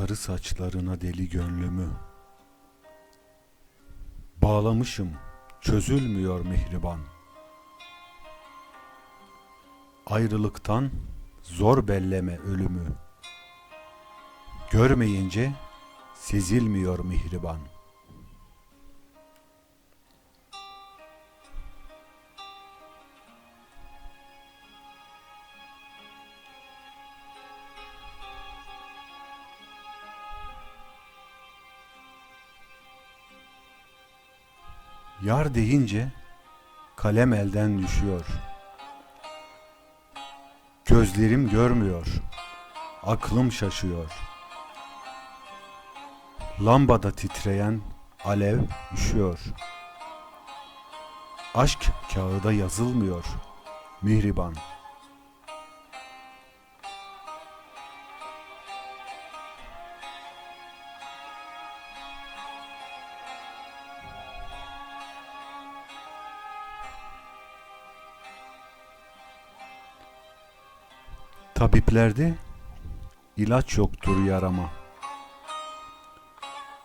Sarı saçlarına deli gönlümü. Bağlamışım çözülmüyor mihriban. Ayrılıktan zor belleme ölümü. Görmeyince sezilmiyor mihriban Yar deyince kalem elden düşüyor. Gözlerim görmüyor. Aklım şaşıyor. Lambada titreyen alev üşüyor. Aşk kağıda yazılmıyor. Mihriban. Tabiplerde ilaç yoktur yarama.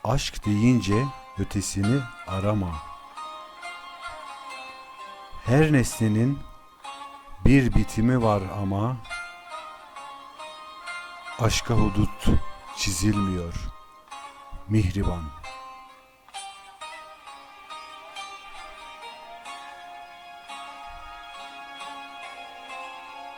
Aşk deyince ötesini arama. Her nesnenin bir bitimi var ama aşka hudut çizilmiyor. Mihriban.